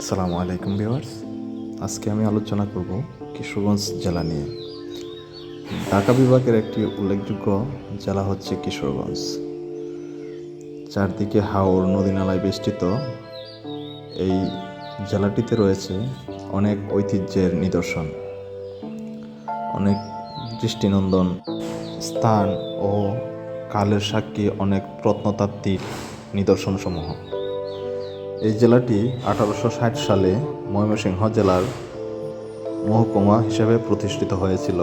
আসসালামু আলাইকুম ভিউয়ার্স। আজকে আমি আলোচনা করব কিশোরগঞ্জ জেলা নিয়ে। ঢাকা বিভাগের একটি উল্লেখযোগ্য জেলা হচ্ছে কিশোরগঞ্জ। চারদিকে হাওর, নদী নালায় বেষ্টিত এই জেলাটিতে রয়েছে অনেক ঐতিহ্যের নিদর্শন। অনেক দৃষ্টিনন্দন স্থান ও কালের সাক্ষী অনেক প্রত্নতাত্ত্বিক নিদর্শনসমূহ। এই জেলাটি আঠারোশো ষাট সালে ময়মনসিংহ জেলার মহকুমা হিসেবে প্রতিষ্ঠিত হয়েছিল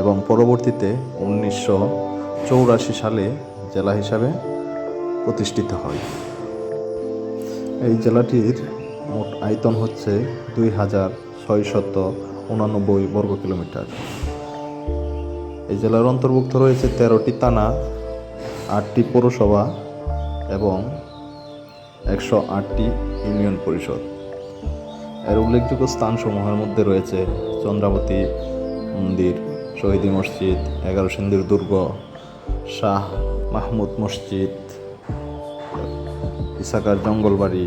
এবং পরবর্তীতে উনিশশো চৌরাশি সালে জেলা হিসাবে প্রতিষ্ঠিত হয়। এই জেলাটির মোট আয়তন হচ্ছে দুই হাজার ছয়শত উনানব্বই বর্গ কিলোমিটার। এই জেলার অন্তর্ভুক্ত রয়েছে তেরোটি থানা, আটটি পৌরসভা এবং একশো আটটি ইউনিয়ন পরিষদ। এর উল্লেখযোগ্য স্থানসমূহের মধ্যে রয়েছে চন্দ্রাবতী মন্দির, শহীদী মসজিদ, এগারো সিন্ধুর দুর্গ, শাহ মাহমুদ মসজিদ, ইসাকার জঙ্গলবাড়ি,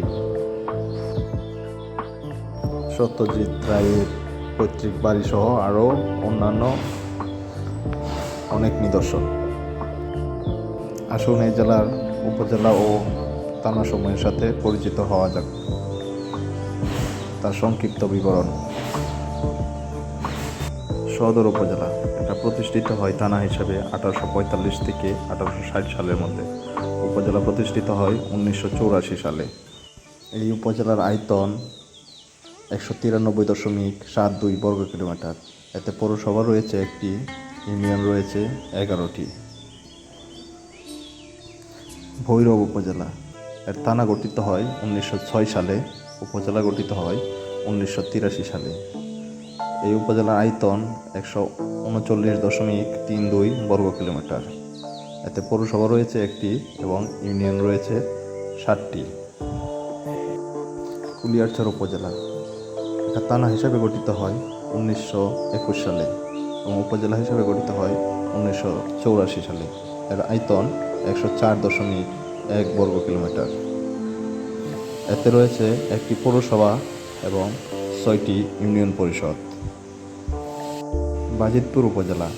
সত্যজিৎ রায়ের পৈতৃক বাড়ি সহ আরও অন্যান্য অনেক নিদর্শন। আসুন এই জেলার উপজেলা ও থানাসমূহের সাথে পরিচিত হওয়া যাক। তার সংক্ষিপ্ত বিবরণ। সদর উপজেলা, এটা প্রতিষ্ঠিত হয় থানা হিসাবে আঠারোশো পঁয়তাল্লিশ থেকে আঠারোশো ষাট সালের মধ্যে। উপজেলা প্রতিষ্ঠিত হয় উনিশশো চৌরাশি সালে। এই উপজেলার আয়তন একশো তিরানব্বই দশমিক সাত দুই বর্গ কিলোমিটার। এতে পৌরসভা রয়েছে একটি, ইউনিয়ন রয়েছে এগারোটি। ভৈরব উপজেলা এর থানা গঠিত হয় উনিশশো ছয় সালে, উপজেলা গঠিত হয় উনিশশো তিরাশি সালে। এই উপজেলার আয়তন একশো উনচল্লিশ দশমিক তিন দুই বর্গ কিলোমিটার। এতে পৌরসভা রয়েছে একটি এবং ইউনিয়ন রয়েছে ষাটটি কুলিয়ারচর উপজেলা। এটা থানা হিসাবে গঠিত হয় উনিশশো একুশ সালে এবং উপজেলা হিসাবে গঠিত হয় উনিশশো চৌরাশি সালে। এর আয়তন একশো চার দশমিক এক বর্গ কিলোমিটার। এতে রয়েছে একটি পৌরসভা এবং ছয়টি ইউনিয়ন পরিষদ। বাজিতপুর উপজেলা।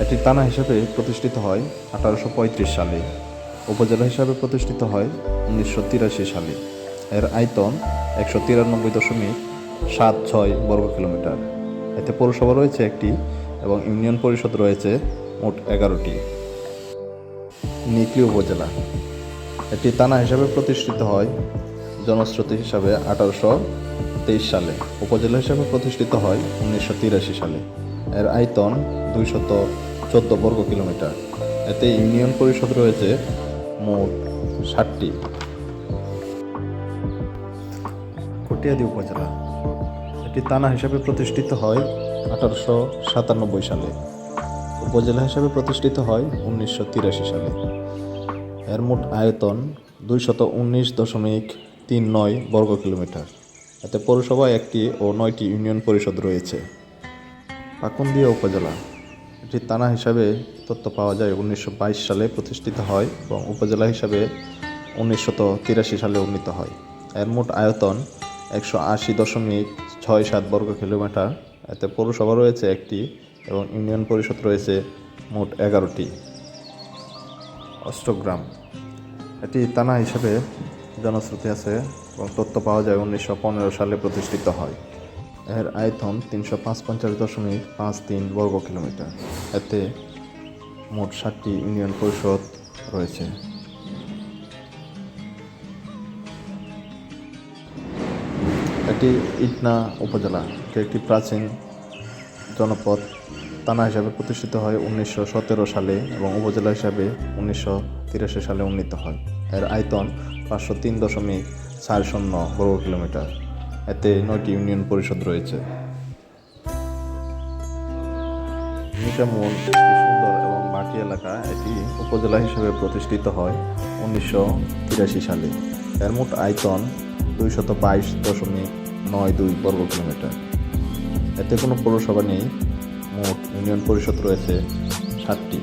এটি থানা হিসাবে প্রতিষ্ঠিত হয় আঠারোশো পঁয়ত্রিশ সালে। উপজেলা হিসাবে প্রতিষ্ঠিত হয় উনিশশো তিরাশি সালে। এর আয়তন একশো তিরানব্বই দশমিক সাত ছয় বর্গ কিলোমিটার। এতে পৌরসভা রয়েছে একটি এবং ইউনিয়ন পরিষদ রয়েছে মোট এগারোটি। নিকলি উপজেলা। এটি থানা হিসাবে প্রতিষ্ঠিত হয় জনশ্রুতি হিসাবে আঠারোশো তেইশ সালে। উপজেলা হিসাবে প্রতিষ্ঠিত হয় উনিশশো তিরাশি সালে। এর আয়তন দুইশত চোদ্দ বর্গ কিলোমিটার। এতে ইউনিয়ন পরিষদ রয়েছে মোট ষাটটি। কটিয়াদি উপজেলা। এটি থানা হিসাবে প্রতিষ্ঠিত হয় আঠারোশো সাতানব্বই সালে। উপজেলা হিসাবে প্রতিষ্ঠিত হয় উনিশশো তিরাশি সালে। এর মোট আয়তন দুইশত উনিশ দশমিক তিন নয় বর্গ কিলোমিটার। এতে পৌরসভায় একটি ও নয়টি ইউনিয়ন পরিষদ রয়েছে। পাকুন্দিয়া উপজেলা। এটি তানা হিসাবে তথ্য পাওয়া যায়, উনিশশো বাইশ সালে প্রতিষ্ঠিত হয় এবং উপজেলা হিসাবে উনিশশত সালে উন্নীত হয়। এর মোট আয়তন একশো আশি দশমিক ছয় সাত বর্গ কিলোমিটার। এতে পৌরসভা রয়েছে একটি এবং ইউনিয়ন পরিষদ রয়েছে মোট এগারোটি। অষ্টগ্রাম এটি থানা হিসেবে জনশ্রুতি আছে এবং তথ্য পাওয়া যায় উনিশশো পনেরো সালে প্রতিষ্ঠিত হয়। এর আয়তন তিনশো পাঁচ পঞ্চাশ দশমিক পাঁচ তিন বর্গ কিলোমিটার। এতে মোট ষাটটি ইউনিয়ন পরিষদ রয়েছে। এটি ইটনা উপজেলা একটি প্রাচীন জনপদ। থানা হিসাবে প্রতিষ্ঠিত হয় উনিশশো সতেরো সালে এবং উপজেলা হিসাবে উনিশশো তিরাশি সালে উন্নীত হয়। এর আয়তন পাঁচশো তিন দশমিক চার শূন্য বর্গ কিলোমিটার। এতে নয়টি ইউনিয়ন পরিষদ রয়েছে। মিঠামুল সুন্দর এবং মাটি এলাকা এটি উপজেলা হিসেবে প্রতিষ্ঠিত হয় উনিশশো তিরাশি সালে। এর মোট আয়তন দুইশত বাইশ দশমিক নয় দুই বর্গ কিলোমিটার। এতে কোনো পৌরসভা নেই। মোট ইউনিয়ন পরিষদ রয়েছে সাতটি।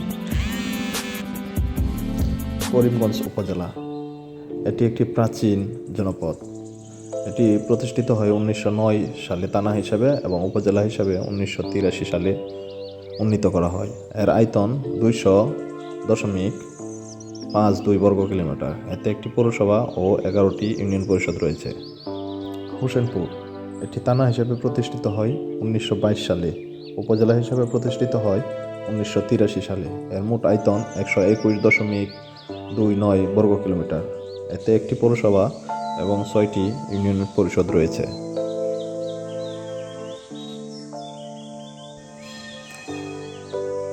করিমগঞ্জ উপজেলা। এটি একটি প্রাচীন জনপদ। এটি প্রতিষ্ঠিত হয় উনিশশো নয় সালে থানা হিসাবে এবং উপজেলা হিসাবে উনিশশো তিরাশি সালে উন্নীত করা হয়। এর আয়তন দুইশো দশমিক পাঁচ দুই বর্গ কিলোমিটার। এতে একটি পৌরসভা ও এগারোটি ইউনিয়ন পরিষদ রয়েছে। হোসেনপুর। এটি থানা হিসেবে প্রতিষ্ঠিত হয় উনিশশো বাইশ সালে। উপজেলা হিসেবে প্রতিষ্ঠিত হয় উনিশশো তিরাশি সালে। এর মোট আয়তন একশো একুশ দশমিক দুই নয় বর্গ কিলোমিটার। এতে একটি পৌরসভা এবং ছয়টি ইউনিয়ন পরিষদ রয়েছে।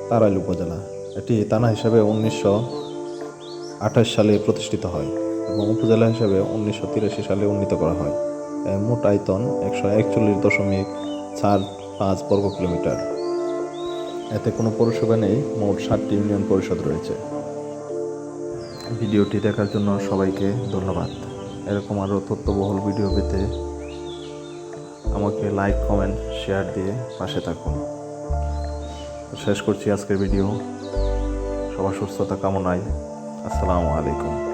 তারাইল উপজেলা। এটি থানা হিসাবে উনিশশো আঠাশ সালে প্রতিষ্ঠিত হয় এবং উপজেলা হিসাবে উনিশশো তিরাশি সালে উন্নীত করা হয়। এর মোট আয়তন একশো একচল্লিশ দশমিক চার পাঁচ বর্গ কিলোমিটার। এতে কোনো পৌরসভা নেই, মোট সাতটি ইউনিয়ন পরিষদ রয়েছে। ভিডিওটি দেখার জন্য সবাইকে ধন্যবাদ। এরকম আরও তথ্যবহুল ভিডিও পেতে আমাকে লাইক, কমেন্ট, শেয়ার দিয়ে পাশে থাকুন। শেষ করছি আজকের ভিডিও। সবার সুস্থতা কামনায়। আসসালামু আলাইকুম।